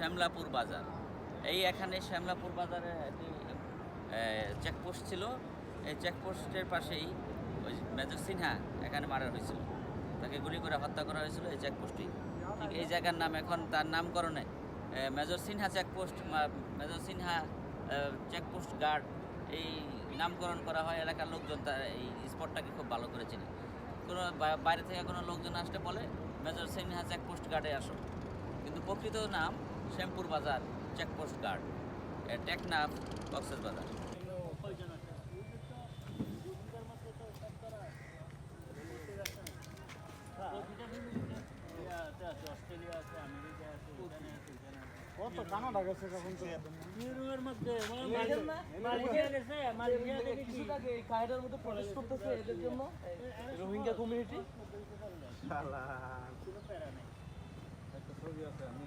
শ্যামলাপুর বাজার। এই এখানে শ্যামলাপুর বাজারে একটি চেকপোস্ট ছিল। এই চেকপোস্টের পাশেই ওই মেজর সিনহা এখানে মারা হয়েছিল। তাকে গুলি করে হত্যা করা হয়েছিল এই চেকপোস্টটি ঠিক এই জায়গার নাম এখন তার নামকরণে major Sinha checkpost major Sinha checkpost guard এই নামকরণ করা হয় এলাকার লোকজন তার এই স্পটটাকে খুব ভালো করে চেনে। কোনো বাইরে থেকে কোনো লোকজন আসলে বলে, মেজর সিনহা চেকপোস্ট গার্ডে আসো। কিন্তু প্রকৃত নাম শ্যামপুর বাজার চেকপোস্ট গার্ড টেকনাফ কক্সেস বাজার। কত কানাডা গেছে কখন ইউরোপের মধ্যে মালয়েশিয়া গেছে মালয়েশিয়া থেকে কি কায়দার মধ্যে প্রটেস্ট করতেছে এদের জন্য রোহিঙ্গা কমিউনিটি শালা। কোনো প্যারা নেই একটা ছবি আছে আমি